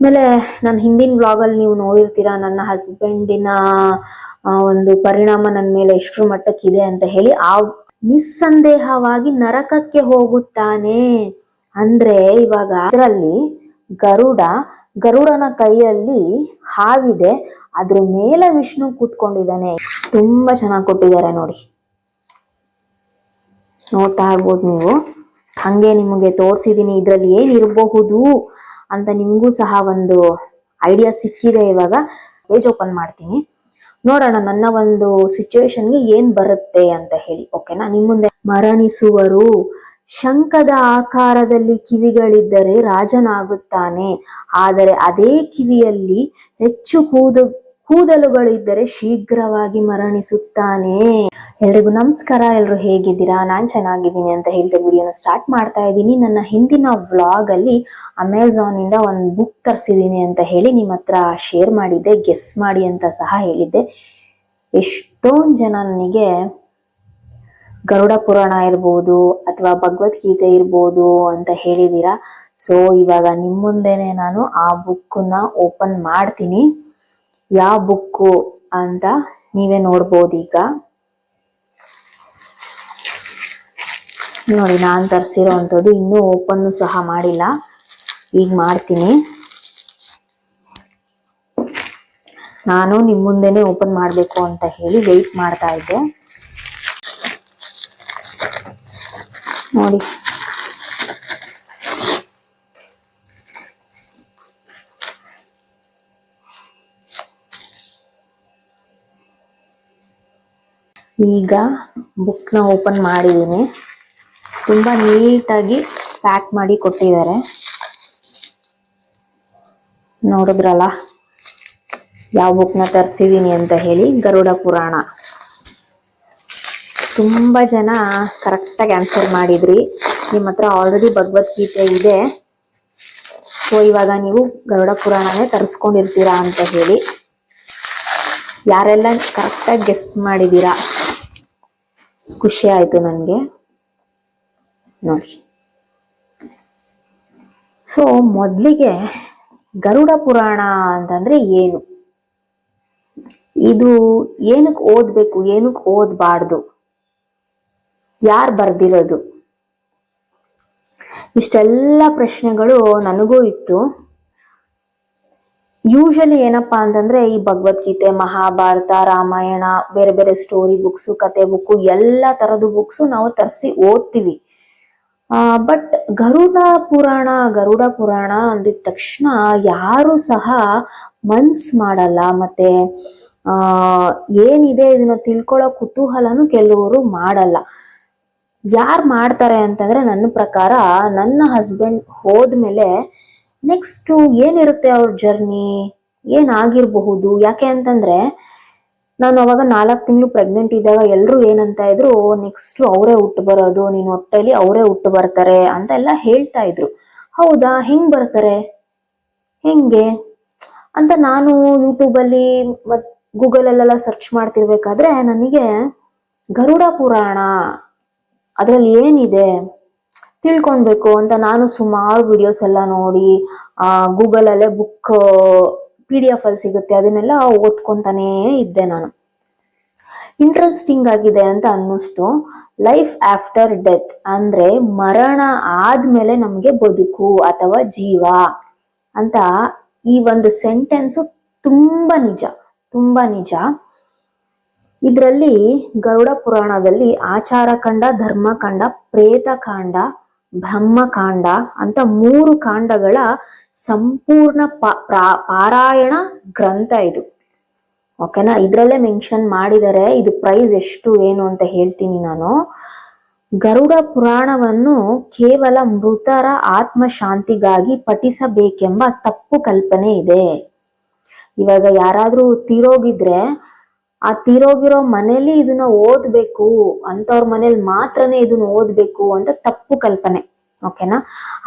ಆಮೇಲೆ ನನ್ನ ಹಿಂದಿನ ಬ್ಲಾಗಲ್ಲಿ ನೀವು ನೋಡಿರ್ತೀರಾ, ನನ್ನ ಹಸ್ಬೆಂಡಿನ ಒಂದು ಪರಿಣಾಮ ನನ್ನ ಮೇಲೆ ಎಷ್ಟರ ಮಟ್ಟಕ್ಕಿದೆ ಅಂತ ಹೇಳಿ, ಆ ನಿಸ್ಸಂದೇಹವಾಗಿ ನರಕಕ್ಕೆ ಹೋಗುತ್ತಾನೆ. ಅಂದ್ರೆ ಇವಾಗ ಅದರಲ್ಲಿ ಗರುಡ, ಗರುಡನ ಕೈಯಲ್ಲಿ ಹಾವಿದೆ, ಅದ್ರ ಮೇಲೆ ವಿಷ್ಣು ಕೂತ್ಕೊಂಡಿದ್ದಾನೆ. ತುಂಬಾ ಚೆನ್ನಾಗಿ ಕೊಟ್ಟಿದ್ದಾರೆ ನೋಡಿ. ನೋಡ್ತಾ ಆಗ್ಬೋದು ನೀವು. ಹಂಗೆ ನಿಮಗೆ ತೋರಿಸಿದೀನಿ, ಇದರಲ್ಲಿ ಏನ್ ಇರಬಹುದು? ಅಂತ ನಿಮಗೂ ಸಹ ಒಂದು ಐಡಿಯಾ ಸಿಕ್ಕಿದೆ ಇವಾಗ. ಪೇಜ್ ಓಪನ್ ಮಾಡ್ತೀನಿ. ನೋಡೋಣ ನನ್ನ ಒಂದು ಸಿಚುವೇಶನ್ಗೆ ಏನ್ ಬರುತ್ತೆ ಅಂತ ಹೇಳಿ ಓಕೆನಾ ನಿಮ್ ಮುಂದೆ ಮರಣಿಸುವರು. ಶಂಖದ ಆಕಾರದಲ್ಲಿ ಕಿವಿಗಳಿದ್ದರೆ ರಾಜನಾಗುತ್ತಾನೆ. ಆದರೆ ಅದೇ ಕಿವಿಯಲ್ಲಿ ಹೆಚ್ಚು ಕೂದ ಕೂದಲುಗಳಿದ್ದರೆ ಶೀಘ್ರವಾಗಿ ಮರಣಿಸುತ್ತಾನೆ. ಎಲ್ರಿಗೂ ನಮಸ್ಕಾರ, ಎಲ್ರು ಹೇಗಿದ್ದೀರಾ? ನಾನ್ ಚೆನ್ನಾಗಿದ್ದೀನಿ ಅಂತ ಹೇಳ್ತಾ ವಿಡಿಯೋನ ಸ್ಟಾರ್ಟ್ ಮಾಡ್ತಾ ಇದ್ದೀನಿ. ನನ್ನ ಹಿಂದಿನ ವ್ಲಾಗ್ ಅಲ್ಲಿ ಅಮೆಝಾನ್ ಇಂದ ಒಂದು ಬುಕ್ ತರಿಸಿದ್ದೀನಿ ಅಂತ ಹೇಳಿ ನಿಮ್ಮ ಹತ್ರ ಶೇರ್ ಮಾಡಿದ್ದೆ ಗೆಸ್ ಮಾಡಿ ಅಂತ ಸಹ ಹೇಳಿದ್ದೆ. ಎಷ್ಟೊಂದು ಜನ ನನಗೆ ಗರುಡ ಪುರಾಣ ಇರ್ಬೋದು ಅಥವಾ ಭಗವದ್ಗೀತೆ ಇರ್ಬೋದು ಅಂತ ಹೇಳಿದೀರಾ ಸೊ ಇವಾಗ ನಿಮ್ಮ ಮುಂದೆನೆ ನಾನು ಆ ಬುಕ್ಕನ್ನ ಓಪನ್ ಮಾಡ್ತೀನಿ. ಯಾವ ಬುಕ್ಕು ಅಂತ ನೀವೇ ನೋಡ್ಬೋದು ಈಗ ನೋಡಿ, ನಾನು ತರಿಸಿರೋ ಅಂಥದ್ದು ಇನ್ನೂ ಓಪನ್ನು ಸಹ ಮಾಡಿಲ್ಲ. ಈಗ ಮಾಡ್ತೀನಿ. ನಾನು ನಿಮ್ಮ ಮುಂದೆನೇ ಓಪನ್ ಮಾಡಬೇಕು ಅಂತ ಹೇಳಿ ವೆಯ್ಟ್ ಮಾಡ್ತಾ ಇದ್ದೆ. ನೋಡಿ ಈಗ ಬುಕ್ನ ಓಪನ್ ಮಾಡಿದ್ದೀನಿ ತುಂಬಾ ನೀಟಾಗಿ ಪ್ಯಾಕ್ ಮಾಡಿ ಕೊಟ್ಟಿದ್ದಾರೆ. ನೋಡಿದ್ರಲ್ಲ, ಯಾವ ಬುಕ್ನ ತರಿಸಿದೀನಿ ಅಂತ ಹೇಳಿ ಗರುಡ ಪುರಾಣ. ತುಂಬಾ ಜನ ಕರೆಕ್ಟಾಗಿ ಆನ್ಸರ್ ಮಾಡಿದ್ರಿ. ನಿಮ್ಮ ಹತ್ರ ಆಲ್ರೆಡಿ ಭಗವದ್ಗೀತೆ ಇದೆ. ಸೊ ಇವಾಗ ನೀವು ಗರುಡ ಪುರಾಣನೇ ತರಿಸ್ಕೊಂಡಿರ್ತೀರಾ ಅಂತ ಹೇಳಿ. ಯಾರೆಲ್ಲ ಕರೆಕ್ಟಾಗಿ ಗೆಸ್ ಮಾಡಿದೀರಾ ಖುಷಿ ಆಯ್ತು ನನಗೆ. ನೋಡಿ. ಸೊ ಮೊದಲಿಗೆ ಗರುಡ ಪುರಾಣ ಅಂತಂದ್ರೆ ಏನು? ಇದು ಏನಕ್ಕೆ ಓದ್ಬೇಕು, ಏನಕ್ಕೆ ಓದ್ಬಾರ್ದು? ಯಾರು ಬರ್ದಿರೋದು? ಇಷ್ಟೆಲ್ಲ ಪ್ರಶ್ನೆಗಳು ನನಗೂ ಇತ್ತು. ಯೂಶಲಿ ಏನಪ್ಪಾ ಅಂತಂದ್ರೆ ಈ ಭಗವದ್ಗೀತೆ, ಮಹಾಭಾರತ, ರಾಮಾಯಣ, ಬೇರೆ ಬೇರೆ ಸ್ಟೋರಿ ಬುಕ್ಸ್ ಕತೆ ಬುಕ್ಕು ಎಲ್ಲ ತರದ ಬುಕ್ಸ್ ನಾವು ತರಿಸಿ ಓದ್ತೀವಿ. ಆ ಬಟ್ ಗರುಡ ಪುರಾಣ ಗರುಡ ಪುರಾಣ ಅಂದಿದ ತಕ್ಷಣ ಯಾರು ಸಹ ಮನ್ಸ್ ಮಾಡಲ್ಲ. ಮತ್ತೆ, ಆ, ಏನಿದೆ ಇದನ್ನ ತಿಳ್ಕೊಳ್ಳೋ ಕುತೂಹಲನು ಕೆಲವರು ಮಾಡಲ್ಲ. ಯಾರು ಮಾಡ್ತಾರೆ ಅಂತಂದ್ರೆ ನನ್ನ ಪ್ರಕಾರ ನನ್ನ ಹಸ್ಬೆಂಡ್ ಹೋದ್ಮೇಲೆ ನೆಕ್ಸ್ಟ್ ಏನಿರುತ್ತೆ ಅವ್ರ ಜರ್ನಿ? ಏನಾಗಿರಬಹುದು? ಯಾಕೆ ಅಂತಂದ್ರೆ, ನಾನು ಅವಾಗ ನಾಲ್ಕು ತಿಂಗಳು ಪ್ರೆಗ್ನೆಂಟ್ ಇದ್ದಾಗ ಎಲ್ಲರೂ ಏನಂತ ಇದ್ರು ನೆಕ್ಸ್ಟ್ ಅವರೇ ಹುಟ್ಟು ಬರೋದು ನಿನ್ನ ಹೊಟ್ಟೆಯಲ್ಲಿ ಅವರೇ ಹುಟ್ಟು ಬರ್ತಾರೆ ಅಂತ ಎಲ್ಲ ಹೇಳ್ತಾ ಇದ್ರು. ಹೌದಾ? ಹೆಂಗ್ ಬರ್ತಾರೆ? ಹೆಂಗೆ? ಅಂತ ನಾನು ಯೂಟ್ಯೂಬಲ್ಲಿ ಅಲ್ಲಿ ಗೂಗಲಲ್ಲೆಲ್ಲ ಸರ್ಚ್ ಮಾಡ್ತಿರ್ಬೇಕಾದ್ರೆ ನನಗೆ ಗರುಡ ಪುರಾಣ ಅದರಲ್ಲಿ ಏನಿದೆ? ತಿಳ್ಕೊಳ್ಬೇಕು ಅಂತ ನಾನು ಸುಮಾರು ವಿಡಿಯೋಸ್ ಎಲ್ಲ ನೋಡಿ ಗೂಗಲಲ್ಲೇ ಬುಕ್ ಪಿ ಡಿ ಎಫ್ ಅಲ್ಲಿ ಸಿಗುತ್ತೆ. ಅದನ್ನೆಲ್ಲ ಓದ್ಕೊತಾನೇ ಇದ್ದೆ ನಾನು. ಇಂಟ್ರೆಸ್ಟಿಂಗ್ ಆಗಿದೆ ಅಂತ ಅನ್ನಿಸ್ತು. ಲೈಫ್ ಆಫ್ಟರ್ ಡೆತ್ ಅಂದ್ರೆ ಮರಣ ಆದ್ಮೇಲೆ ನಮ್ಗೆ ಬದುಕು ಅಥವಾ ಜೀವ ಅಂತ ಈ ಒಂದು ಸೆಂಟೆನ್ಸು ತುಂಬಾ ನಿಜ ತುಂಬಾ ನಿಜ. ಇದರಲ್ಲಿ ಗರುಡ ಪುರಾಣದಲ್ಲಿ ಆಚಾರ ಕಂಡ ಧರ್ಮಕಾಂಡ ಪ್ರೇತಕಾಂಡ ಬ್ರಹ್ಮಕಾಂಡ ಅಂತ ಮೂರು ಕಾಂಡಗಳ ಸಂಪೂರ್ಣ ಪಾರಾಯಣ ಗ್ರಂಥ ಇದು. ಓಕೆನಾ ಇದ್ರಲ್ಲೇ ಮೆನ್ಷನ್ ಮಾಡಿದರೆ ಇದು ಪ್ರೈಸ್ ಎಷ್ಟು, ಏನು ಅಂತ ಹೇಳ್ತೀನಿ ನಾನು. ಗರುಡ ಪುರಾಣವನ್ನು ಕೇವಲ ಮೃತರ ಆತ್ಮ ಶಾಂತಿಗಾಗಿ ಪಠಿಸಬೇಕೆಂಬ ತಪ್ಪು ಕಲ್ಪನೆ ಇದೆ. ಇವಾಗ ಯಾರಾದ್ರೂ ತೀರೋಗಿದ್ರೆ ಆ ತೀರೋಗಿರೋ ಮನೇಲಿ ಇದನ್ನ ಓದ್ಬೇಕು, ಅಂತವ್ರ ಮನೇಲಿ ಮಾತ್ರನೇ ಇದನ್ನ ಓದ್ಬೇಕು ಅಂತ ತಪ್ಪು ಕಲ್ಪನೆ ಓಕೆನಾ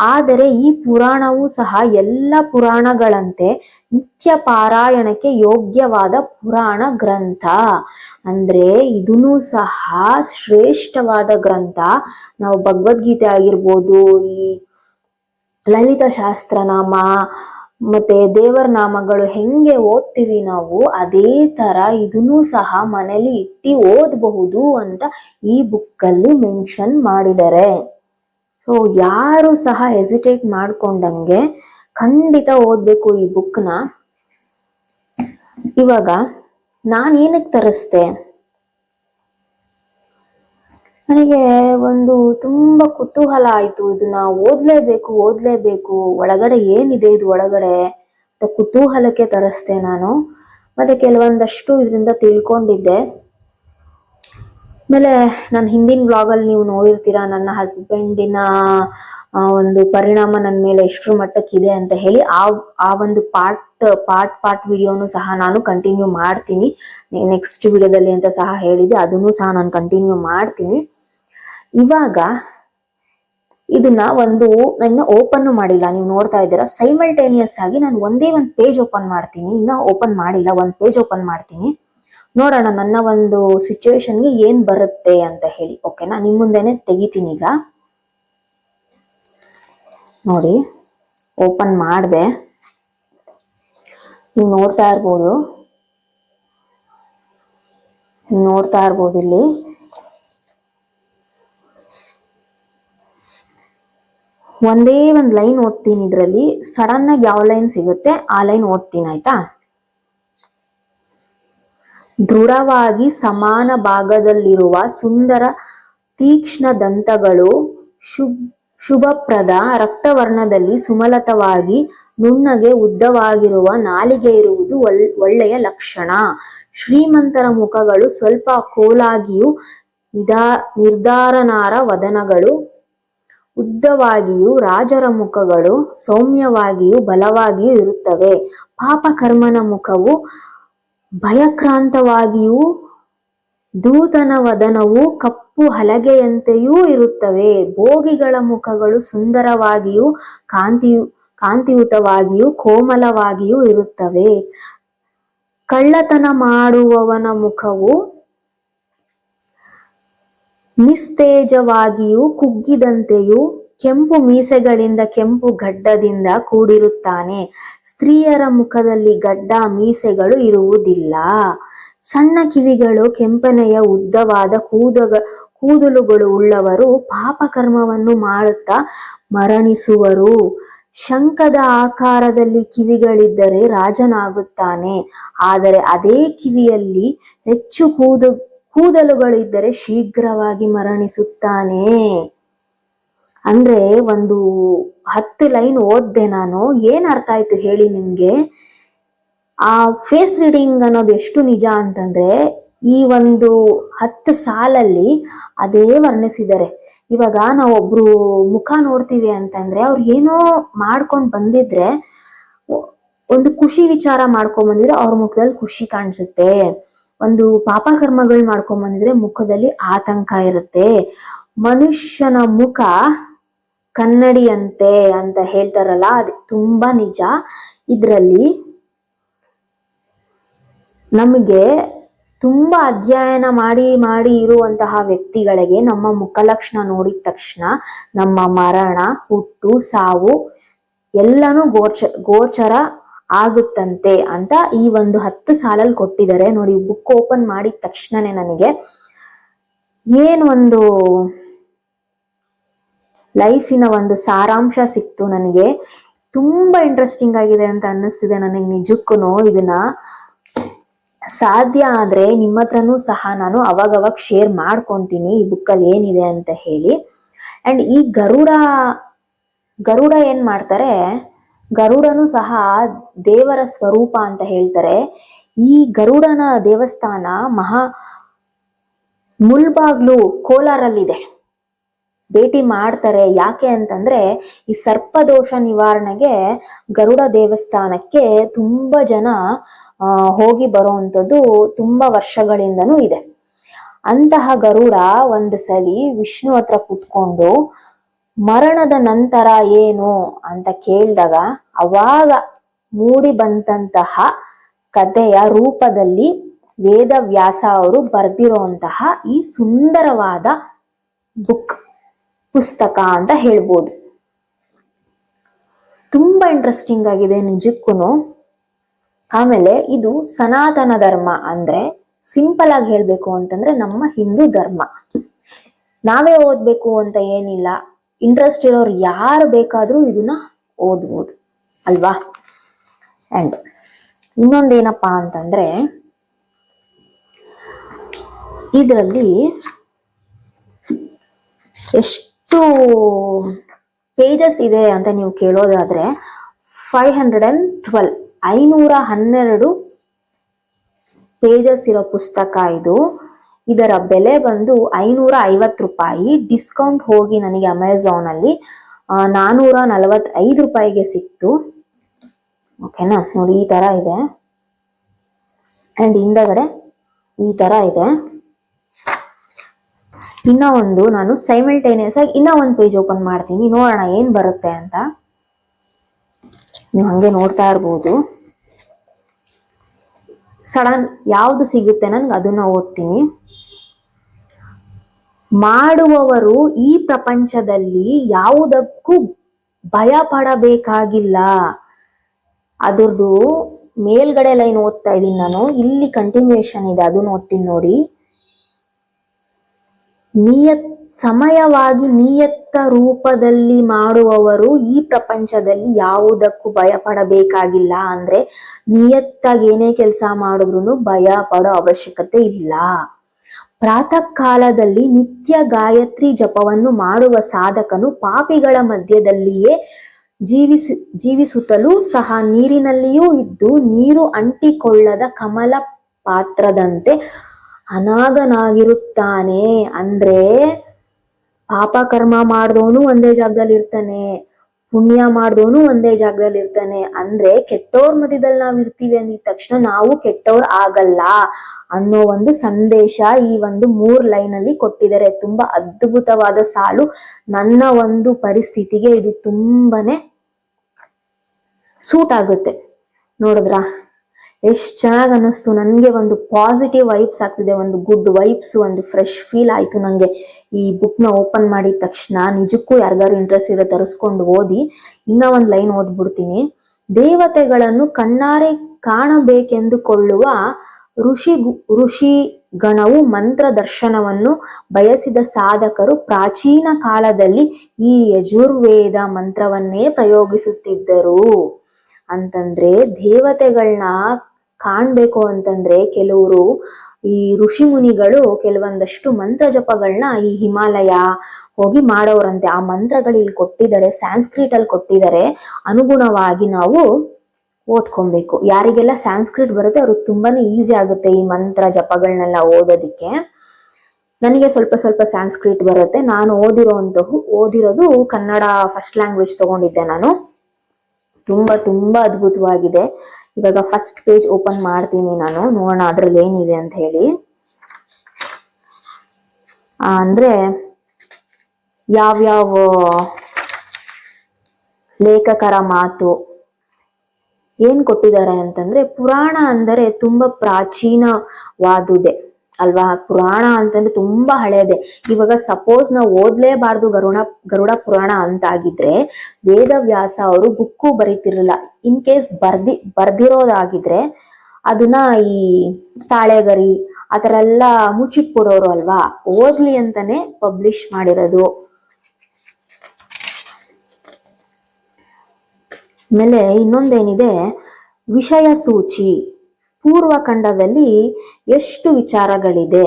ಆದರೆ ಈ ಪುರಾಣವೂ ಸಹ ಎಲ್ಲ ಪುರಾಣಗಳಂತೆ ನಿತ್ಯ ಪಾರಾಯಣಕ್ಕೆ ಯೋಗ್ಯವಾದ ಪುರಾಣ ಗ್ರಂಥ. ಅಂದ್ರೆ ಇದೂ ಸಹ ಶ್ರೇಷ್ಠವಾದ ಗ್ರಂಥ. ನಾವು ಭಗವದ್ಗೀತೆ ಆಗಿರ್ಬೋದು, ಈ ಲಲಿತ ಶಾಸ್ತ್ರನಾಮ ಮತ್ತೆ ದೇವರ ನಾಮಗಳು ಹೆಂಗೆ ಓದ್ತೀವಿ ನಾವು, ಅದೇ ತರ ಇದನ್ನು ಸಹ ಮನೇಲಿ ಇಟ್ಟು ಓದಬಹುದು ಅಂತ ಈ ಬುಕ್ ಅಲ್ಲಿ ಮೆನ್ಷನ್ ಮಾಡಿದ್ದಾರೆ. ಸೊ ಯಾರು ಸಹ ಹೆಸಿಟೇಟ್ ಮಾಡ್ಕೊಂಡಂಗೆ ಖಂಡಿತ ಓದ್ಬೇಕು ಈ ಬುಕ್ನ ಇವಾಗ ನಾನು ಏನಕ್ಕೆ ತರಿಸ್ದೆ? ನನಗೆ ಒಂದು ತುಂಬಾ ಕುತೂಹಲ ಆಯ್ತು. ಇದನ್ನ ಓದ್ಲೇಬೇಕು ಓದ್ಲೇಬೇಕು. ಒಳಗಡೆ ಏನಿದೆ ಇದು ಒಳಗಡೆ ಅಂತ ಕುತೂಹಲಕ್ಕೆ ತರಿಸ್ದೆ ನಾನು. ಮತ್ತೆ ಕೆಲವೊಂದಷ್ಟು ಇದರಿಂದ ತಿಳ್ಕೊಂಡಿದ್ದೆ. ಆಮೇಲೆ ನನ್ನ ಹಿಂದಿನ ವ್ಲಾಗಲ್ಲಿ ನೀವು ನೋಡಿರ್ತೀರಾ, ನನ್ನ ಹಸ್ಬೆಂಡಿನ ಒಂದು ಪರಿಣಾಮ ನನ್ನ ಮೇಲೆ ಎಷ್ಟರ ಮಟ್ಟಕ್ಕಿದೆ ಅಂತ ಹೇಳಿ ಆ ಆ ಒಂದು ಪಾರ್ಟ್ ಪಾರ್ಟ್ ಪಾರ್ಟ್ ವಿಡಿಯೋನು ಸಹ ನಾನು ಕಂಟಿನ್ಯೂ ಮಾಡ್ತೀನಿ. ನೆಕ್ಸ್ಟ್ ವಿಡಿಯೋದಲ್ಲಿ ಅಂತ ಸಹ ಹೇಳಿದೆ ಅದನ್ನು ಸಹ ನಾನು ಕಂಟಿನ್ಯೂ ಮಾಡ್ತೀನಿ. ಇವಾಗ ಇದನ್ನ ಒಂದು ನನ್ನ ಓಪನ್ ಮಾಡಿಲ್ಲ. ನೀವು ನೋಡ್ತಾ ಇದ್ದೀರಾ ಸೈಮಲ್ಟೇನಿಯಸ್ ಆಗಿ ನಾನು ಒಂದೇ ಒಂದು ಪೇಜ್ ಓಪನ್ ಮಾಡ್ತೀನಿ. ಇನ್ನ ಓಪನ್ ಮಾಡಿಲ್ಲ, ಒಂದು ಪೇಜ್ ಓಪನ್ ಮಾಡ್ತೀನಿ. ನೋಡೋಣ ನನ್ನ ಒಂದು ಸಿಚುವೇಶನ್ಗೆ ಏನ್ ಬರುತ್ತೆ ಅಂತ ಹೇಳಿ ಓಕೆನಾ ನಿಮ್ ಮುಂದೆನೆ ತೆಗಿತೀನಿ ಈಗ. ನೋಡಿ ಓಪನ್ ಮಾಡಿದೆ. ನೀವು ನೋಡ್ತಾ ಇರ್ಬೋದು. ನೋಡ್ತಾ ಇರ್ಬೋದು ಇಲ್ಲಿ. ಒಂದೇ ಒಂದು ಲೈನ್ ಓದ್ತೀನಿ ಇದರಲ್ಲಿ. ಸಡನ್ ಆಗಿ ಯಾವ ಲೈನ್ ಸಿಗುತ್ತೆ? ಆ ಲೈನ್ ಓದ್ತೀನಿ, ಆಯ್ತಾ? ದೃಢವಾಗಿ ಸಮಾನ ಭಾಗದಲ್ಲಿರುವ ಸುಂದರ ತೀಕ್ಷ್ಣ ದಂತಗಳು ಶುಭ, ಶುಭಪ್ರದ ರಕ್ತವರ್ಣದಲ್ಲಿ ಸುಮಲತವಾಗಿ ನುಣ್ಣಗೆ ಉದ್ದವಾಗಿರುವ ನಾಲಿಗೆ ಇರುವುದು ಒಳ್, ಒಳ್ಳೆಯ ಲಕ್ಷಣ. ಶ್ರೀಮಂತರ ಮುಖಗಳು ಸ್ವಲ್ಪ ಕೋಲಾಗಿಯೂ ನಿದಾ, ನಿರ್ಧಾರನಾರ ವದನಗಳು ಉದ್ದವಾಗಿಯೂ ರಾಜರ ಮುಖಗಳು ಸೌಮ್ಯವಾಗಿಯೂ ಬಲವಾಗಿಯೂ ಇರುತ್ತವೆ. ಪಾಪಕರ್ಮನ ಮುಖವು ಭಯಕ್ರಾಂತವಾಗಿಯೂ ದೂತನ ವದನವು ಕಪ್ಪು ಹಲಗೆಯಂತೆಯೂ ಇರುತ್ತವೆ. ಭೋಗಿಗಳ ಮುಖಗಳು ಸುಂದರವಾಗಿಯೂ ಕಾಂತಿಯು, ಕಾಂತಿಯುತವಾಗಿಯೂ ಕೋಮಲವಾಗಿಯೂ ಇರುತ್ತವೆ. ಕಳ್ಳತನ ಮಾಡುವವನ ಮುಖವು ನಿಸ್ತೇಜವಾಗಿಯೂ ಕುಗ್ಗಿದಂತೆಯೂ ಕೆಂಪು ಮೀಸೆಗಳಿಂದ ಕೆಂಪು ಗಡ್ಡದಿಂದ ಕೂಡಿರುತ್ತಾನೆ. ಸ್ತ್ರೀಯರ ಮುಖದಲ್ಲಿ ಗಡ್ಡ ಮೀಸೆಗಳು ಇರುವುದಿಲ್ಲ. ಸಣ್ಣ ಕಿವಿಗಳು, ಕೆಂಪನೆಯ ಉದ್ದವಾದ ಕೂದಗ, ಕೂದಲುಗಳು ಉಳ್ಳವರು ಪಾಪಕರ್ಮವನ್ನು ಮಾಡುತ್ತಾ ಮರಣಿಸುವರು. ಶಂಖದ ಆಕಾರದಲ್ಲಿ ಕಿವಿಗಳಿದ್ದರೆ ರಾಜನಾಗುತ್ತಾನೆ. ಆದರೆ ಅದೇ ಕಿವಿಯಲ್ಲಿ ಹೆಚ್ಚು ಕೂದು ಕೂದಲುಗಳಿದ್ದರೆ ಶೀಘ್ರವಾಗಿ ಮರಣಿಸುತ್ತಾನೆ. ಅಂದ್ರೆ ಒಂದು ಹತ್ತು ಲೈನ್ ಓದ್ದೆ ನಾನು. ಏನ್ ಅರ್ಥ ಆಯ್ತು ಹೇಳಿ ನಿಮ್ಗೆ? ಆ ಫೇಸ್ ರೀಡಿಂಗ್ ಅನ್ನೋದು ಎಷ್ಟು ನಿಜ ಅಂತಂದ್ರೆ, ಈ ಒಂದು ಹತ್ತು ಸಾಲಲ್ಲಿ ಅದೇ ವರ್ಣಿಸಿದ್ದಾರೆ ಇವಾಗ ನಾವು ಒಬ್ರು ಮುಖ ನೋಡ್ತೀವಿ ಅಂತಂದ್ರೆ, ಅವ್ರು ಏನೋ ಮಾಡ್ಕೊಂಡು ಬಂದಿದ್ರೆ, ಒಂದು ಖುಷಿ ವಿಚಾರ ಮಾಡ್ಕೊಂಡ್ ಬಂದಿದ್ರೆ ಅವ್ರ ಮುಖದಲ್ಲಿ ಖುಷಿ ಕಾಣಿಸುತ್ತೆ. ಒಂದು ಪಾಪಕರ್ಮಗಳು ಮಾಡ್ಕೊಂಡ್ ಬಂದಿದ್ರೆ ಮುಖದಲ್ಲಿ ಆತಂಕ ಇರುತ್ತೆ. ಮನುಷ್ಯನ ಮುಖ ಕನ್ನಡಿಯಂತೆ ಅಂತ ಹೇಳ್ತಾರಲ್ಲ, ಅದು ತುಂಬಾ ನಿಜ. ಇದ್ರಲ್ಲಿ ನಮಗೆ ತುಂಬಾ ಅಧ್ಯಯನ ಮಾಡಿ ಮಾಡಿ ಇರುವಂತಹ ವ್ಯಕ್ತಿಗಳಿಗೆ ನಮ್ಮ ಮುಖಲಕ್ಷಣ ನೋಡಿದ ತಕ್ಷಣ ನಮ್ಮ ಮರಣ, ಹುಟ್ಟು, ಸಾವು ಎಲ್ಲಾನು ಗೋಚ, ಗೋಚರ ಆಗುತ್ತಂತೆ ಅಂತ ಈ ಒಂದು ಹತ್ತು ಸಾಲಲ್ಲಿ ಕೊಟ್ಟಿದ್ದಾರೆ. ನೋಡಿ ಬುಕ್ ಓಪನ್ ಮಾಡಿದ ತಕ್ಷಣನೇ ನನಗೆ ಏನ್ ಒಂದು ಲೈಫಿನ ಒಂದು ಸಾರಾಂಶ ಸಿಕ್ತು ನನಗೆ. ತುಂಬಾ ಇಂಟ್ರೆಸ್ಟಿಂಗ್ ಆಗಿದೆ ಅಂತ ಅನ್ನಿಸ್ತಿದೆ ನನಗೆ ನಿಜಕ್ಕೂ. ಇದನ್ನ ಸಾಧ್ಯ ಆದ್ರೆ ನಿಮ್ಮ ಹತ್ರನೂ ಸಹ ನಾನು ಅವಾಗವಾಗ ಶೇರ್ ಮಾಡ್ಕೊಂತೀನಿ ಈ ಬುಕ್ಕಲ್ಲಿ ಏನಿದೆ ಅಂತ ಹೇಳಿ. ಅಂಡ್ ಈ ಗರುಡ ಗರುಡ ಏನ್ ಮಾಡ್ತಾರೆ? ಗರುಡನು ಸಹ ದೇವರ ಸ್ವರೂಪ ಅಂತ ಹೇಳ್ತಾರೆ. ಈ ಗರುಡನ ದೇವಸ್ಥಾನ ಮಹಾ ಮುಲ್ಬಾಗ್ಲು ಕೋಲಾರಲ್ಲಿದೆ. ಭೇಟಿ ಮಾಡ್ತಾರೆ. ಯಾಕೆ ಅಂತಂದ್ರೆ ಈ ಸರ್ಪದೋಷ ನಿವಾರಣೆಗೆ ಗರುಡ ದೇವಸ್ಥಾನಕ್ಕೆ ತುಂಬಾ ಜನ ಹೋಗಿ ಬರುವಂಥದ್ದು ತುಂಬಾ ವರ್ಷಗಳಿಂದನೂ ಇದೆ. ಅಂತಹ ಗರುಡ ಒಂದು ಸಲಿ ವಿಷ್ಣು ಹತ್ರ ಕುತ್ಕೊಂಡು ಮರಣದ ನಂತರ ಏನು ಅಂತ ಕೇಳಿದಾಗ ಅವಾಗ ಮೂಡಿ ಬಂದಂತಹ ಕಥೆಯ ರೂಪದಲ್ಲಿ ವೇದವ್ಯಾಸ ಅವರು ಬರೆದಿರುವಂತಹ ಈ ಸುಂದರವಾದ ಬುಕ್, ಪುಸ್ತಕ ಅಂತ ಹೇಳ್ಬೋದು. ತುಂಬಾ ಇಂಟ್ರೆಸ್ಟಿಂಗ್ ಆಗಿದೆ ನಿಜಕ್ಕೂ ಆಮೇಲೆ ಇದು ಸನಾತನ ಧರ್ಮ ಅಂದ್ರೆ ಸಿಂಪಲ್ ಆಗಿ ಹೇಳ್ಬೇಕು ಅಂತಂದ್ರೆ ನಮ್ಮ ಹಿಂದೂ ಧರ್ಮ. ನಾವೇ ಓದ್ಬೇಕು ಅಂತ ಏನಿಲ್ಲ. ಇಂಟ್ರೆಸ್ಟ್ ಇರೋರು ಯಾರು ಬೇಕಾದ್ರೂ ಇದನ್ನ ಓದ್ಬೋದು, ಅಲ್ವಾ? ಅಂಡ್ ಇನ್ನೊಂದೇನಪ್ಪ ಅಂತಂದ್ರೆ, ಇದರಲ್ಲಿ ಎಷ್ಟು ಪೇಜಸ್ ಇದೆ ಅಂತ ನೀವು ಕೇಳೋದಾದ್ರೆ ಫೈವ್ ಹಂಡ್ರೆಡ್ ಅಂಡ್ ಟ್ವೆಲ್ ಐನೂರ ಹನ್ನೆರಡು ಪೇಜಸ್ ಇರೋ ಪುಸ್ತಕ ಇದು. ಇದರ ಬೆಲೆ ಬಂದು ಐನೂರ ಐವತ್ತು ರೂಪಾಯಿ. ಡಿಸ್ಕೌಂಟ್ ಹೋಗಿ ನನಗೆ ಅಮೆಝಾನ್ ಅಲ್ಲಿ ನಾನೂರ ನಲವತ್ತೈದು ರೂಪಾಯಿಗೆ ಸಿಕ್ತು. ಓಕೆನಾ? ನೋಡಿ, ಈ ತರ ಇದೆ. ಅಂಡ್ ಹಿಂದಗಡೆ ಈ ತರ ಇದೆ. ಇನ್ನ ಒಂದು ನಾನು ಸೈಮಲ್ಟೇನಿಯಸ್ ಆಗಿ ಇನ್ನ ಒಂದು ಪೇಜ್ ಓಪನ್ ಮಾಡ್ತೀನಿ. ನೋಡೋಣ ಏನ್ ಬರುತ್ತೆ ಅಂತ. ನೀವು ಹಂಗೆ ನೋಡ್ತಾ ಇರ್ಬೋದು. ಸಡನ್ ಯಾವ್ದು ಸಿಗುತ್ತೆ ನನ್ಗೆ ಅದನ್ನ ಓದ್ತೀನಿ. ಮಾಡುವವರು ಈ ಪ್ರಪಂಚದಲ್ಲಿ ಯಾವುದಕ್ಕೂ ಭಯ ಪಡಬೇಕಾಗಿಲ್ಲ ಅದ್ರದ್ದು ಮೇಲ್ಗಡೆ ಲೈನ್ ಓದ್ತಾ ಇದ್ದೀನಿ ನಾನು. ಇಲ್ಲಿ ಕಂಟಿನ್ಯೂಯೇಷನ್ ಇದೆ, ಅದನ್ನ ಓದ್ತೀನಿ ನೋಡಿ. ನಿಯತ್, ಸಮಯವಾಗಿ ನಿಯತ್ತ ರೂಪದಲ್ಲಿ ಮಾಡುವವರು ಈ ಪ್ರಪಂಚದಲ್ಲಿ ಯಾವುದಕ್ಕೂ ಭಯ ಪಡಬೇಕಾಗಿಲ್ಲ ಅಂದ್ರೆ ನಿಯತ್ತಾಗಿ ಏನೇ ಕೆಲಸ ಮಾಡಿದ್ರು ಭಯ ಪಡೋ ಅವಶ್ಯಕತೆ ಇಲ್ಲ. ಪ್ರಾತಃ ಕಾಲದಲ್ಲಿ ನಿತ್ಯ ಗಾಯತ್ರಿ ಜಪವನ್ನು ಮಾಡುವ ಸಾಧಕನು ಪಾಪಿಗಳ ಮಧ್ಯದಲ್ಲಿಯೇ ಜೀವಿಸಿ, ಜೀವಿಸುತ್ತಲೂ ಸಹ ನೀರಿನಲ್ಲಿಯೂ ಇದ್ದು ನೀರು ಅಂಟಿಕೊಳ್ಳದ ಕಮಲ ಪಾತ್ರದಂತೆ ಅನಾಗನಾಗಿರುತ್ತಾನೆ ಅಂದ್ರೆ ಪಾಪ ಕರ್ಮ ಮಾಡಿದವನು ಒಂದೇ ಜಾಗದಲ್ಲಿ ಇರ್ತಾನೆ ಪುಣ್ಯ ಮಾಡಿದವನು ಒಂದೇ ಜಾಗದಲ್ಲಿ ಇರ್ತಾನೆ. ಅಂದ್ರೆ ಕೆಟ್ಟವ್ರ ಮಧ್ಯದಲ್ಲಿ ನಾವ್ ಇರ್ತೀವಿ ಅಂದಿದ ತಕ್ಷಣ ನಾವು ಕೆಟ್ಟವ್ರ ಆಗಲ್ಲ ಅನ್ನೋ ಒಂದು ಸಂದೇಶ ಈ ಒಂದು ಮೂರ್ ಲೈನ್ ಅಲ್ಲಿ ಕೊಟ್ಟಿದ್ದಾರೆ. ತುಂಬಾ ಅದ್ಭುತವಾದ ಸಾಲು. ನನ್ನ ಒಂದು ಪರಿಸ್ಥಿತಿಗೆ ಇದು ತುಂಬಾನೇ ಸೂಟ್ ಆಗುತ್ತೆ. ನೋಡಿದ್ರಾ? ಎಷ್ಟ್ ಚೆನ್ನಾಗಿ ಅನ್ನಿಸ್ತು. ನನಗೆ ಒಂದು ಪಾಸಿಟಿವ್ ವೈಬ್ಸ್ ಆಗ್ತಿದೆ, ಒಂದು ಗುಡ್ ವೈಬ್ಸ್ ಒಂದು ಫ್ರೆಶ್ ಫೀಲ್ ಆಯ್ತು ನನಗೆ ಈ ಬುಕ್ನ ಓಪನ್ ಮಾಡಿದ ತಕ್ಷಣ ನಿಜಕ್ಕೂ ಯಾರಿಗಾರು ಇಂಟ್ರೆಸ್ಟ್ ಇರೋ ತರಿಸ್ಕೊಂಡು ಓದಿ. ಇನ್ನ ಒಂದು ಲೈನ್ ಓದ್ಬಿಡ್ತೀನಿ. ದೇವತೆಗಳನ್ನು ಕಣ್ಣಾರೆ ಕಾಣಬೇಕೆಂದುಕೊಳ್ಳುವ ಋಷಿ ಋಷಿ ಗಣವು ಮಂತ್ರ ದರ್ಶನವನ್ನು ಬಯಸಿದ ಸಾಧಕರು ಪ್ರಾಚೀನ ಕಾಲದಲ್ಲಿ ಈ ಯಜುರ್ವೇದ ಮಂತ್ರವನ್ನೇ ಪ್ರಯೋಗಿಸುತ್ತಿದ್ದರು. ಅಂತಂದ್ರೆ ದೇವತೆಗಳನ್ನ ಕಾಣ್ಬೇಕು ಅಂತಂದ್ರೆ ಕೆಲವರು ಈ ಋಷಿ ಮುನಿಗಳು ಕೆಲವೊಂದಷ್ಟು ಮಂತ್ರ ಜಪಗಳನ್ನ ಈ ಹಿಮಾಲಯ ಹೋಗಿ ಮಾಡೋರಂತೆ ಆ ಮಂತ್ರಗಳು ಇಲ್ಲಿ ಕೊಟ್ಟಿದ್ದಾರೆ ಸ್ಯಾನ್ಸ್ಕ್ರಿಟ್ ಅಲ್ಲಿ ಕೊಟ್ಟಿದ್ದಾರೆ. ಅನುಗುಣವಾಗಿ ನಾವು ಓದ್ಕೊಬೇಕು. ಯಾರಿಗೆಲ್ಲ ಸ್ಯಾನ್ಸ್ಕ್ರಿಟ್ ಬರುತ್ತೆ ಅವ್ರಿಗೆ ತುಂಬಾನೇ ಈಸಿ ಆಗುತ್ತೆ ಈ ಮಂತ್ರ ಜಪಗಳನ್ನೆಲ್ಲ ಓದೋದಿಕ್ಕೆ. ನನಗೆ ಸ್ವಲ್ಪ ಸ್ವಲ್ಪ ಸ್ಯಾನ್ಸ್ಕ್ರಿಟ್ ಬರುತ್ತೆ. ನಾನು ಓದಿರೋಂತಹ, ಓದಿರೋದು ಕನ್ನಡ ಫಸ್ಟ್ ಲ್ಯಾಂಗ್ವೇಜ್ ತಗೊಂಡಿದ್ದೆ ನಾನು. ತುಂಬಾ ತುಂಬಾ ಅದ್ಭುತವಾಗಿದೆ. ಇವಾಗ ಫಸ್ಟ್ ಪೇಜ್ ಓಪನ್ ಮಾಡ್ತೀನಿ ನಾನು. ನೋಡೋಣ ಅದ್ರಲ್ಲಿ ಏನಿದೆ ಅಂತ ಹೇಳಿ. ಅಂದ್ರೆ ಯಾವ್ಯಾವ ಲೇಖಕರ ಮಾತು ಏನ್ ಕೊಟ್ಟಿದ್ದಾರೆ ಅಂತಂದ್ರೆ ಪುರಾಣ ಅಂದರೆ ತುಂಬಾ ಪ್ರಾಚೀನವಾದುದೆ. ಅಲ್ವಾ? ಪುರಾಣ ಅಂತಂದ್ರೆ ತುಂಬಾ ಹಳೆಯದೆ ಇವಾಗ ಸಪೋಸ್ ನಾವು ಓದ್ಲೇಬಾರ್ದು ಗರುಣ ಗರುಡ ಪುರಾಣ ಅಂತ ಆಗಿದ್ರೆ ವೇದವ್ಯಾಸ ಅವರು ಬುಕ್ಕು ಬರೀತಿರಲಿಲ್ಲ. ಇನ್ ಕೇಸ್ ಬರ್ದಿ, ಬರ್ದಿರೋದಾಗಿದ್ರೆ ಅದನ್ನ ಈ ತಾಳೆಗರಿ, ಆ ಥರ ಎಲ್ಲ ಮುಚ್ಚಿಟ್ಬಿಡೋರು ಅಲ್ವಾ? ಓದ್ಲಿ ಅಂತಾನೆ ಪಬ್ಲಿಷ್ ಮಾಡಿರೋದು. ಆಮೇಲೆ ಇನ್ನೊಂದೇನಿದೆ ವಿಷಯ ಸೂಚಿ ಪೂರ್ವಖಂಡದಲ್ಲಿ ಎಷ್ಟು ವಿಚಾರಗಳಿದೆ?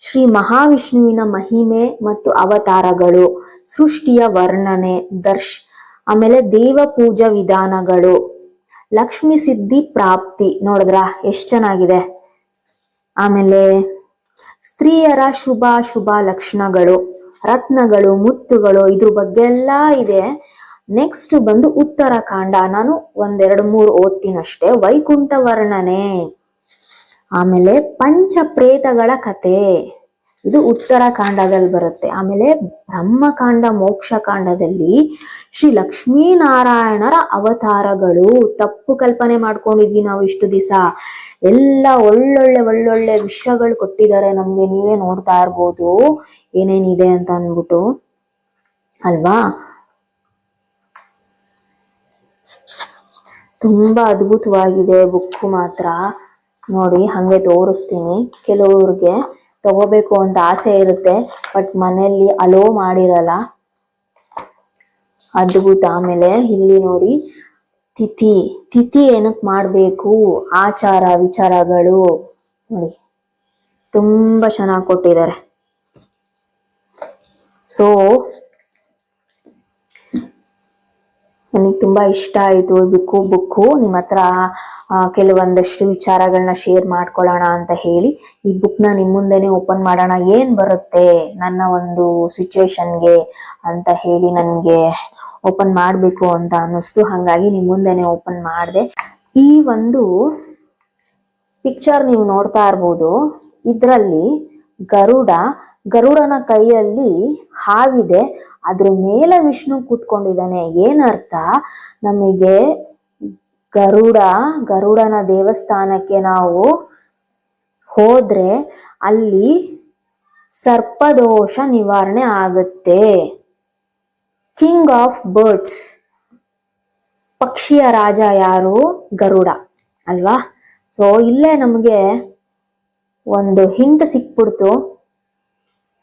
ಶ್ರೀ ಮಹಾವಿಷ್ಣುವಿನ ಮಹಿಮೆ ಮತ್ತು ಅವತಾರಗಳು, ಸೃಷ್ಟಿಯ ವರ್ಣನೆ, ದರ್ಶ್, ಆಮೇಲೆ ದೇವ ಪೂಜಾ ವಿಧಾನಗಳು, ಲಕ್ಷ್ಮಿ ಸಿದ್ಧಿ ಪ್ರಾಪ್ತಿ, ನೋಡಿದ್ರ? ಎಷ್ಟು ಚೆನ್ನಾಗಿದೆ. ಆಮೇಲೆ ಸ್ತ್ರೀಯರ ಶುಭ ಶುಭ ಲಕ್ಷಣಗಳು, ರತ್ನಗಳು, ಮುತ್ತುಗಳು, ಇದ್ರ ಬಗ್ಗೆ ಎಲ್ಲ ಇದೆ. ನೆಕ್ಸ್ಟ್ ಬಂದು ಉತ್ತರಾಖಂಡ. ನಾನು ಒಂದೆರಡು ಮೂರು ಓದ್ತೀನಷ್ಟೇ. ವೈಕುಂಠ ವರ್ಣನೆ ಆಮೇಲೆ ಪಂಚ ಪ್ರೇತಗಳ ಕತೆ. ಇದು ಉತ್ತರಾಖಂಡದಲ್ಲಿ ಬರುತ್ತೆ. ಆಮೇಲೆ ಬ್ರಹ್ಮಕಾಂಡ ಮೋಕ್ಷಕಾಂಡದಲ್ಲಿ ಶ್ರೀ ಲಕ್ಷ್ಮೀನಾರಾಯಣರ ಅವತಾರಗಳು. ತಪ್ಪು ಕಲ್ಪನೆ ಮಾಡ್ಕೊಂಡಿದ್ವಿ ನಾವು ಇಷ್ಟು ದಿವಸ. ಎಲ್ಲ ಒಳ್ಳೊಳ್ಳೆ ಒಳ್ಳೊಳ್ಳೆ ವಿಷಯಗಳು ಕೊಟ್ಟಿದ್ದಾರೆ ನಮ್ಗೆ. ನೀವೇ ನೋಡ್ತಾ ಇರ್ಬೋದು. ಏನೇನಿದೆ ಅಂತ ಅಂದ್ಬಿಟ್ಟು. ಅಲ್ವಾ? ತುಂಬಾ ಅದ್ಭುತವಾಗಿದೆ ಬುಕ್ಕು ಮಾತ್ರ. ನೋಡಿ, ಹಂಗೆ ತೋರಿಸ್ತೀನಿ. ಕೆಲವ್ರಿಗೆ ತಗೋಬೇಕು ಅಂತ ಆಸೆ ಇರುತ್ತೆ ಬಟ್ ಮನೆಯಲ್ಲಿ ಅಲೋ ಮಾಡಿರಲ್ಲ. ಅದ್ಭುತ. ಆಮೇಲೆ ಇಲ್ಲಿ ನೋಡಿ, ತಿಥಿ. ತಿಥಿ ಏನಕ್ ಮಾಡ್ಬೇಕು? ಆಚಾರ, ವಿಚಾರಗಳು. ನೋಡಿ, ತುಂಬಾ ಚೆನ್ನಾಗಿ ಕೊಟ್ಟಿದ್ದಾರೆ. ಸೊ ನನಗೆ ತುಂಬಾ ಇಷ್ಟ ಆಯಿತು ಬುಕ್ಕು ಬುಕ್ಕು. ನಿಮ್ಮ ಹತ್ರ ಕೆಲವೊಂದಷ್ಟು ವಿಚಾರಗಳನ್ನ ಶೇರ್ ಮಾಡ್ಕೊಳ್ಳೋಣ ಅಂತ ಹೇಳಿ ಈ ಬುಕ್ನ ನಿಮ್ಮ ಮುಂದೆನೆ ಓಪನ್ ಮಾಡೋಣ. ಏನ್ ಬರುತ್ತೆ ನನ್ನ ಒಂದು ಸಿಚುವೇಶನ್ಗೆ ಅಂತ ಹೇಳಿ ನನಗೆ ಓಪನ್ ಮಾಡಬೇಕು ಅಂತ ಅನ್ನಿಸ್ತು. ಹಾಗಾಗಿ ನಿಮ್ಮ ಮುಂದೆನೇ ಓಪನ್ ಮಾಡಿದೆ. ಈ ಒಂದು ಪಿಕ್ಚರ್ ನೀವು ನೋಡ್ತಾ ಇರ್ಬೋದು. ಇದರಲ್ಲಿ ಗರುಡ, ಗರುಡನ ಕೈಯಲ್ಲಿ ಹಾವಿದೆ. ಅದ್ರ ಮೇಲೆ ವಿಷ್ಣು ಕೂತ್ಕೊಂಡಿದ್ದಾನೆ. ಏನರ್ಥ ನಮಗೆ ಗರುಡ, ಗರುಡನ ದೇವಸ್ಥಾನಕ್ಕೆ ನಾವು ಹೋದ್ರೆ ಅಲ್ಲಿ ಸರ್ಪದೋಷ ನಿವಾರಣೆ ಆಗುತ್ತೆ. ಕಿಂಗ್ ಆಫ್ ಬರ್ಡ್ಸ್ ಪಕ್ಷಿಯ ರಾಜ ಯಾರು? ಗರುಡ. ಅಲ್ವಾ? ಸೊ ಇಲ್ಲೇ ನಮಗೆ ಒಂದು ಹಿಂಟ್ ಸಿಕ್ಬಿಡ್ತು.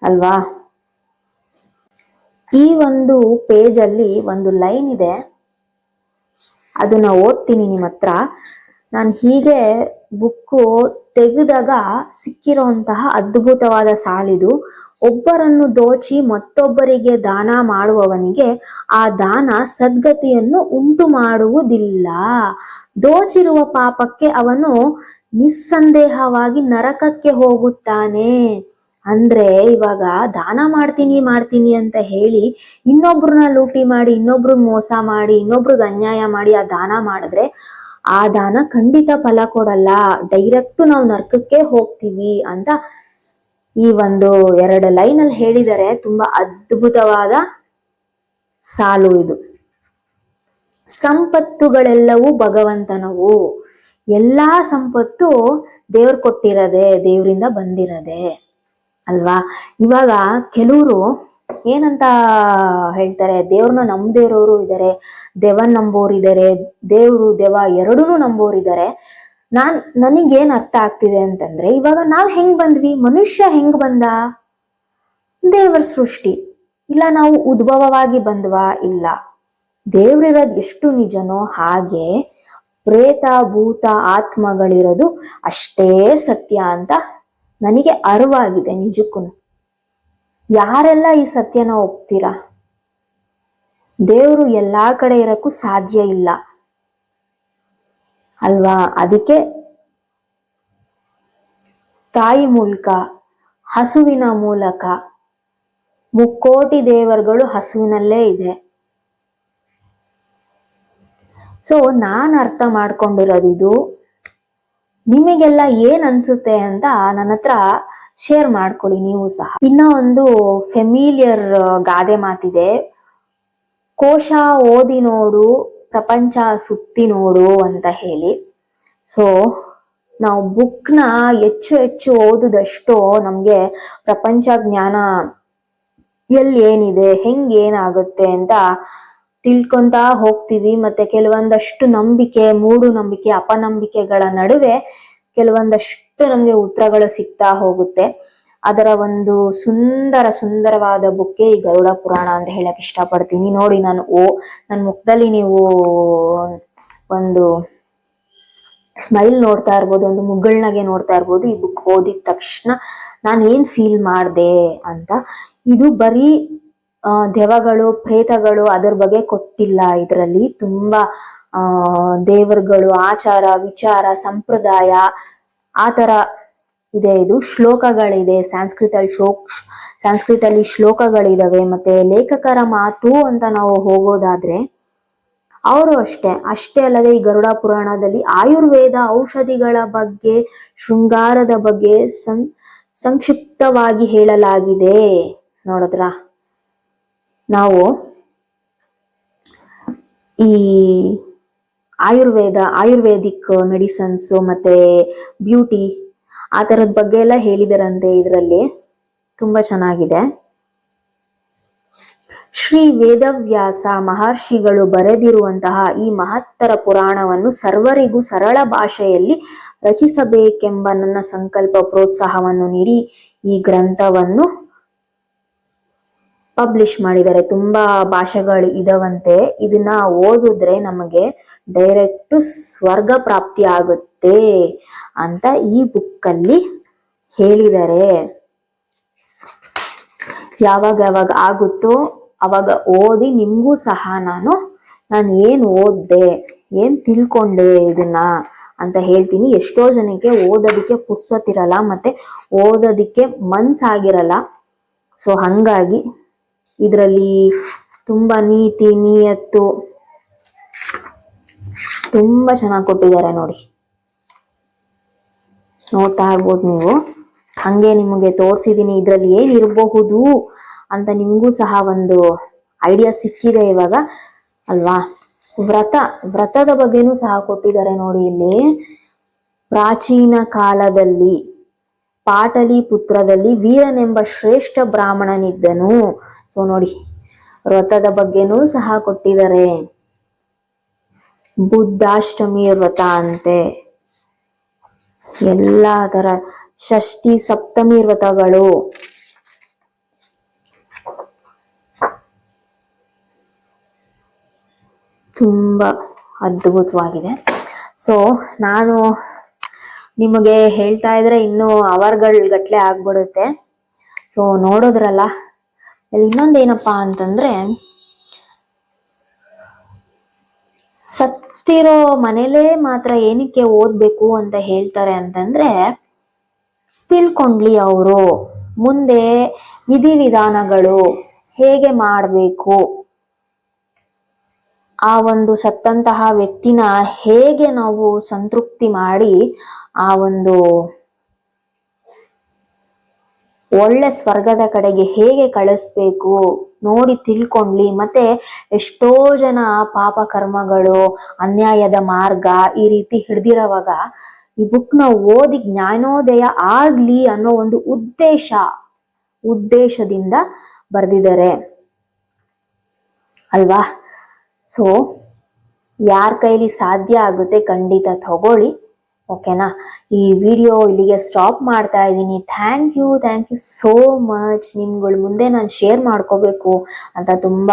ಅಲ್ವಾ? ಈ ಒಂದು ಪೇಜ್ ಅಲ್ಲಿ ಒಂದು ಲೈನ್ ಇದೆ. ಅದನ್ನ ಓದ್ತೀನಿ ನಿಮ್ಮ ಹತ್ರ. ನಾನು ಹೀಗೆ ಬುಕ್ಕು ತೆಗೆದಾಗ ಸಿಕ್ಕಿರುವಂತಹ ಅದ್ಭುತವಾದ ಸಾಲಿದು ಒಬ್ಬರನ್ನು ದೋಚಿ ಮತ್ತೊಬ್ಬರಿಗೆ ದಾನ ಮಾಡುವವನಿಗೆ ಆ ದಾನ ಸದ್ಗತಿಯನ್ನು ಉಂಟು ಮಾಡುವುದಿಲ್ಲ. ದೋಚಿರುವ ಪಾಪಕ್ಕೆ ಅವನು ನಿಸ್ಸಂದೇಹವಾಗಿ ನರಕಕ್ಕೆ ಹೋಗುತ್ತಾನೆ. ಅಂದ್ರೆ ಇವಾಗ ದಾನ ಮಾಡ್ತೀನಿ ಮಾಡ್ತೀನಿ ಅಂತ ಹೇಳಿ ಇನ್ನೊಬ್ರನ್ನ ಲೂಟಿ ಮಾಡಿ, ಇನ್ನೊಬ್ರು ಮೋಸ ಮಾಡಿ ಇನ್ನೊಬ್ರಿಗೆ ಅನ್ಯಾಯ ಮಾಡಿ ಆ ದಾನ ಮಾಡಿದ್ರೆ ಆ ದಾನ ಖಂಡಿತ ಫಲ ಕೊಡಲ್ಲ. ಡೈರೆಕ್ಟ್ ನಾವು ನರ್ಕಕ್ಕೆ ಹೋಗ್ತೀವಿ ಅಂತ ಈ ಒಂದು ಎರಡು ಲೈನ್ ಅಲ್ಲಿ ಹೇಳಿದರೆ ತುಂಬಾ ಅದ್ಭುತವಾದ ಸಾಲು ಇದು. ಸಂಪತ್ತುಗಳೆಲ್ಲವೂ ಭಗವಂತನವು. ಎಲ್ಲಾ ಸಂಪತ್ತು ದೇವ್ರು ಕೊಟ್ಟಿರದೆ, ದೇವರಿಂದ ಬಂದಿರದೆ. ಅಲ್ವಾ? ಇವಾಗ ಕೆಲವರು ಏನಂತ ಹೇಳ್ತಾರೆ, ದೇವ್ರನ್ನ ನಂಬದೇ ಇರೋರು ಇದ್ದಾರೆ ದೇವನ್ ನಂಬೋರು ಇದ್ದಾರೆ ದೇವ್ರು, ದೇವ ಎರಡೂನು ನಂಬೋರು ಇದ್ದಾರೆ ನಾನ್, ನನಗೇನ್ ಅರ್ಥ ಆಗ್ತಿದೆ ಅಂತಂದ್ರೆ, ಇವಾಗ ನಾವ್ ಹೆಂಗ್ ಬಂದ್ವಿ? ಮನುಷ್ಯ ಹೆಂಗ್ ಬಂದ? ದೇವರ ಸೃಷ್ಟಿ. ಇಲ್ಲ ನಾವು ಉದ್ಭವವಾಗಿ ಬಂದ್ವಾ? ಇಲ್ಲ. ದೇವ್ರಿರೋದ್ ಎಷ್ಟು ನಿಜನೋ ಹಾಗೆ ಪ್ರೇತ, ಭೂತ, ಆತ್ಮಗಳಿರೋದು ಅಷ್ಟೇ ಸತ್ಯ ಅಂತ ನನಗೆ ಅರಿವಾಗಿದೆ ನಿಜಕ್ಕೂ. ಯಾರೆಲ್ಲ ಈ ಸತ್ಯನ ಒಪ್ತೀರಾ? ದೇವರು ಎಲ್ಲಾ ಕಡೆ ಇರೋಕ್ಕೂ ಸಾಧ್ಯ ಇಲ್ಲ. ಅಲ್ವಾ? ಅದಕ್ಕೆ ತಾಯಿ ಮೂಲಕ, ಹಸುವಿನ ಮೂಲಕ ಮುಕ್ಕೋಟಿ ದೇವರುಗಳು ಹಸುವಿನಲ್ಲೇ ಇದೆ. ಸೊ ನಾನು ಅರ್ಥ ಮಾಡ್ಕೊಂಡಿರೋದು ಇದು ನಿಮಗೆಲ್ಲ ಏನ್ ಅನ್ಸುತ್ತೆ ಅಂತ ನನ್ನ ಹತ್ರ ಶೇರ್ ಮಾಡ್ಕೊಳ್ಳಿ, ನೀವು ಸಹ. ಇನ್ನ ಒಂದು ಫೆಮಿಲಿಯರ್ ಗಾದೆ ಮಾತಿದೆ. ಕೋಶ ಓದಿ ನೋಡು, ಪ್ರಪಂಚ ಸುತ್ತಿ ನೋಡು ಅಂತ ಹೇಳಿ. ಸೊ ನಾವು ಬುಕ್ನ ಹೆಚ್ಚು ಹೆಚ್ಚು ಓದುದಷ್ಟು ನಮ್ಗೆ ಪ್ರಪಂಚ ಜ್ಞಾನ ಎಲ್ಲಿ ಏನಿದೆ, ಹೆಂಗ್ ಏನಾಗುತ್ತೆ ಅಂತ ತಿಳ್ಕೊಂತ ಹೋಗ್ತೀವಿ. ಮತ್ತೆ ಕೆಲವೊಂದಷ್ಟು ನಂಬಿಕೆ ಮೂಢನಂಬಿಕೆ ಅಪನಂಬಿಕೆಗಳ ನಡುವೆ ಕೆಲವೊಂದಷ್ಟು ನಮ್ಗೆ ಉತ್ತರಗಳು ಸಿಗ್ತಾ ಹೋಗುತ್ತೆ. ಅದರ ಒಂದು ಸುಂದರ ಸುಂದರವಾದ ಬುಕ್ಕೆ ಈ ಗರುಡ ಪುರಾಣ ಅಂತ ಹೇಳಕ್ ಇಷ್ಟಪಡ್ತೀನಿ. ನೋಡಿ ನಾನು, ಓ ನನ್ನ ಮುಖದಲ್ಲಿ ನೀವು ಒಂದು ಸ್ಮೈಲ್ ನೋಡ್ತಾ ಇರ್ಬೋದು, ಒಂದು ಮುಗ್ಗಳ್ನಾಗೆ ನೋಡ್ತಾ ಇರ್ಬೋದು. ಈ ಬುಕ್ ಓದಿದ ತಕ್ಷಣ ನಾನು ಏನ್ ಫೀಲ್ ಮಾಡ್ದೆ ಅಂತ. ಇದು ಬರೀ ದೆವ್ವಗಳು ಪ್ರೇತಗಳು ಅದರ ಬಗ್ಗೆ ಕೊಟ್ಟಿಲ್ಲ. ಇದರಲ್ಲಿ ತುಂಬಾ ದೇವರುಗಳು, ಆಚಾರ, ವಿಚಾರ, ಸಂಪ್ರದಾಯ, ಆ ತರ ಇದೆ ಇದು. ಶ್ಲೋಕಗಳಿದೆ ಸಂಸ್ಕೃತ ಅಲ್ಲಿ ಶ್ಲೋಕ್ ಸಂಸ್ಕೃತ ಅಲ್ಲಿ ಶ್ಲೋಕಗಳಿದಾವೆ. ಮತ್ತೆ ಲೇಖಕರ ಮಾತು ಅಂತ ನಾವು ಹೋಗೋದಾದ್ರೆ, ಅವರು ಅಷ್ಟೇ. ಅಷ್ಟೇ ಅಲ್ಲದೆ ಈ ಗರುಡ ಪುರಾಣದಲ್ಲಿ ಆಯುರ್ವೇದ ಔಷಧಿಗಳ ಬಗ್ಗೆ, ಶೃಂಗಾರದ ಬಗ್ಗೆ ಸಂ, ಸಂಕ್ಷಿಪ್ತವಾಗಿ ಹೇಳಲಾಗಿದೆ. ನೋಡಿದ್ರ? ನಾವು ಈ ಆಯುರ್ವೇದ, ಆಯುರ್ವೇದಿಕ್ ಮೆಡಿಸನ್ಸ್ ಮತ್ತೆ ಬ್ಯೂಟಿ ಆ ತರದ ಬಗ್ಗೆ ಎಲ್ಲ ಹೇಳಿದರಂತೆ ಇದರಲ್ಲಿ. ತುಂಬಾ ಚೆನ್ನಾಗಿದೆ. ಶ್ರೀ ವೇದವ್ಯಾಸ ಮಹರ್ಷಿಗಳು ಬರೆದಿರುವಂತಹ ಈ ಮಹತ್ತರ ಪುರಾಣವನ್ನು ಸರ್ವರಿಗೂ ಸರಳ ಭಾಷೆಯಲ್ಲಿ ರಚಿಸಬೇಕೆಂಬ ನನ್ನ ಸಂಕಲ್ಪ ಪ್ರೋತ್ಸಾಹವನ್ನು ನೀಡಿ ಈ ಗ್ರಂಥವನ್ನು ಪಬ್ಲಿಷ್ ಮಾಡಿದ್ದಾರೆ. ತುಂಬಾ ಭಾಷೆಗಳು ಇದಾವಂತೆ. ಇದನ್ನ ಓದಿದ್ರೆ ನಮಗೆ ಡೈರೆಕ್ಟ್ ಸ್ವರ್ಗ ಪ್ರಾಪ್ತಿ ಆಗುತ್ತೆ ಅಂತ ಈ ಬುಕ್ ಅಲ್ಲಿ ಹೇಳಿದ್ದಾರೆ. ಯಾವಾಗ ಯಾವಾಗ ಆಗುತ್ತೋ ಅವಾಗ ಓದಿ ನಿಮಗೂ ಸಹ ನಾನು ನಾನು ಏನು ಓದ್ದೆ, ಏನ್ ತಿಳ್ಕೊಂಡೆ ಇದನ್ನ ಅಂತ ಹೇಳ್ತೀನಿ. ಎಷ್ಟೋ ಜನಕ್ಕೆ ಓದೋದಕ್ಕೆ ಪುರ್ಸತ್ತಿರಲ್ಲ ಮತ್ತೆ ಓದೋದಕ್ಕೆ ಮನ್ಸಾಗಿರಲ್ಲ. ಸೊ ಹಂಗಾಗಿ ಇದರಲ್ಲಿ ತುಂಬಾ ನೀತಿ, ನಿಯತ್ತು ತುಂಬಾ ಚೆನ್ನಾಗಿ ಕೊಟ್ಟಿದ್ದಾರೆ ನೋಡಿ. ನೋಡ್ತಾ ಇರ್ಬೋದು ನೀವು. ಹಂಗೆ ನಿಮಗೆ ತೋರಿಸಿದೀನಿ, ಇದರಲ್ಲಿ ಏನಿರಬಹುದು ಅಂತ ನಿಮಗೂ ಸಹ ಒಂದು ಐಡಿಯಾ ಸಿಕ್ಕಿದೆ ಇವಾಗ. ಅಲ್ವಾ? ವ್ರತ, ವ್ರತದ ಬಗ್ಗೆನೂ ಸಹ ಕೊಟ್ಟಿದ್ದಾರೆ ನೋಡಿ ಇಲ್ಲಿ. ಪ್ರಾಚೀನ ಕಾಲದಲ್ಲಿ, ಪಾಟಲಿ ಪುತ್ರದಲ್ಲಿ ವೀರನೆಂಬ ಶ್ರೇಷ್ಠ ಬ್ರಾಹ್ಮಣನಿದ್ದನು. ಸೊ ನೋಡಿ, ವ್ರತದ ಬಗ್ಗೆನೂ ಸಹ ಕೊಟ್ಟಿದ್ದಾರೆ. ಬುದ್ಧಾಷ್ಟಮಿ ವ್ರತ ಅಂತೆ. ಎಲ್ಲ ತರ ಷಷ್ಠಿ, ಸಪ್ತಮಿ ವ್ರತಗಳು. ತುಂಬಾ ಅದ್ಭುತವಾಗಿದೆ. ಸೊ, ನಾನು ನಿಮಗೆ ಹೇಳ್ತಾ ಇದ್ರೆ ಇನ್ನು ಅವರ್ಗಳ ಗಟ್ಲೆ ಆಗ್ಬಿಡುತ್ತೆ. ಸೊ, ನೋಡೋದ್ರಲ್ಲ ಇನ್ನೊಂದೇನಪ್ಪಾ ಅಂತಂದ್ರೆ, ಸತ್ತಿರೋ ಮನೇಲೇ ಮಾತ್ರ ಏನಕ್ಕೆ ಓದ್ಬೇಕು ಅಂತ ಹೇಳ್ತಾರೆ ಅಂತಂದ್ರೆ, ತಿಳ್ಕೊಂಡ್ಲಿ ಅವರು, ಮುಂದೆ ವಿಧಿವಿಧಾನಗಳು ಹೇಗೆ ಮಾಡಬೇಕು? ಆ ಒಂದು ಸತ್ತಂತಹ ವ್ಯಕ್ತಿನ ಹೇಗೆ ನಾವು ಸಂತೃಪ್ತಿ ಮಾಡಿ, ಆ ಒಂದು ಒಳ್ಳೆ ಸ್ವರ್ಗದ ಕಡೆಗೆ ಹೇಗೆ ಕಳಿಸ್ಬೇಕು ನೋಡಿ ತಿಳ್ಕೊಂಡ್ಲಿ. ಮತ್ತೆ ಎಷ್ಟೋ ಜನ ಪಾಪ ಕರ್ಮಗಳು, ಅನ್ಯಾಯದ ಮಾರ್ಗ ಈ ರೀತಿ ಹಿಡ್ದಿರೋವಾಗ ಈ ಬುಕ್ನ ಓದಿ ಜ್ಞಾನೋದಯ ಆಗ್ಲಿ ಅನ್ನೋ ಒಂದು ಉದ್ದೇಶ, ಉದ್ದೇಶದಿಂದ ಬರೆದಿದ್ದಾರೆ. ಅಲ್ವಾ? ಸೊ ಯಾರ ಕೈಲಿ ಸಾಧ್ಯ ಆಗುತ್ತೆ ಖಂಡಿತ ತಗೊಳ್ಳಿ. ಓಕೆನಾ? ಈ ವಿಡಿಯೋ ಇಲ್ಲಿಗೆ ಸ್ಟಾಪ್ ಮಾಡ್ತಾ ಇದ್ದೀನಿ. Thank you thank you so much ನಿಮ್ಗಳ ಮುಂದೆ ನಾನು ಶೇರ್ ಮಾಡ್ಕೋಬೇಕು ಅಂತ ತುಂಬ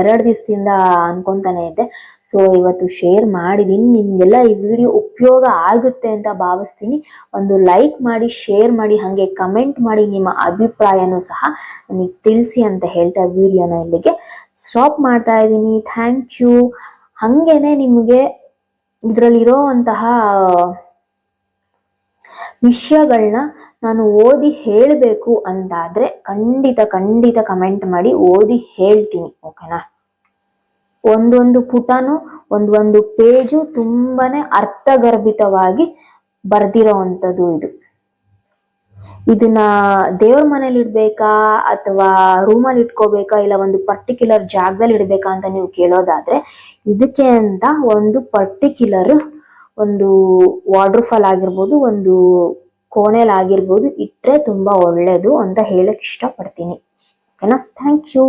ಎರಡು ದಿವಸದಿಂದ ಅನ್ಕೊತಾನೆ ಇದ್ದೆ. ಸೊ ಇವತ್ತು ಶೇರ್ ಮಾಡಿದ್ದೀನಿ ನಿಮಗೆಲ್ಲ ಈ ವಿಡಿಯೋ ಉಪಯೋಗ ಆಗುತ್ತೆ ಅಂತ ಭಾವಿಸ್ತೀನಿ. ಒಂದು ಲೈಕ್ ಮಾಡಿ ಶೇರ್ ಮಾಡಿ, ಹಾಗೆ ಕಮೆಂಟ್ ಮಾಡಿ ನಿಮ್ಮ ಅಭಿಪ್ರಾಯನೂ ಸಹ ನನಗೆ ತಿಳಿಸಿ ಅಂತ ಹೇಳ್ತಾ ವಿಡಿಯೋನ ಇಲ್ಲಿಗೆ ಸ್ಟಾಪ್ ಮಾಡ್ತಾ ಇದ್ದೀನಿ. ಥ್ಯಾಂಕ್ ಯು ಹಾಗೇನೆ ನಿಮಗೆ ಇದರಲ್ಲಿರೋವಂತಹ ವಿಷಯಗಳನ್ನ ನಾನು ಓದಿ ಹೇಳಬೇಕು ಅಂತಾದರೆ ಖಂಡಿತ ಖಂಡಿತ ಕಮೆಂಟ್ ಮಾಡಿ ಓದಿ ಹೇಳ್ತೀನಿ ಓಕೆನಾ ಒಂದೊಂದು ಪುಟನು, ಒಂದೊಂದು ಪೇಜು ತುಂಬಾನೇ ಅರ್ಥಗರ್ಭಿತವಾಗಿ ಬರ್ದಿರೋ ಅಂಥದ್ದು ಇದು. ಇದನ್ನ ದೇವ್ರ ಮನೇಲಿ ಇಡ್ಬೇಕಾ, ಅಥವಾ ರೂಮಲ್ಲಿ ಇಟ್ಕೋಬೇಕಾ, ಇಲ್ಲ ಒಂದು ಪರ್ಟಿಕ್ಯುಲರ್ ಜಾಗದಲ್ಲಿ ಇಡ್ಬೇಕಾ ಅಂತ ನೀವು ಕೇಳೋದಾದ್ರೆ ಇದಕ್ಕೆ ಅಂತ ಒಂದು ಪರ್ಟಿಕ್ಯುಲರ್ ಒಂದು ವಾಟರ್ ಫಾಲ್ ಆಗಿರ್ಬೋದು, ಒಂದು ಕೋಣೆಲ್ ಆಗಿರ್ಬೋದು ಇಟ್ರೆ ತುಂಬಾ ಒಳ್ಳೇದು ಅಂತ ಹೇಳಕ್ ಇಷ್ಟಪಡ್ತೀನಿ. ಓಕೆನಾ? Thank you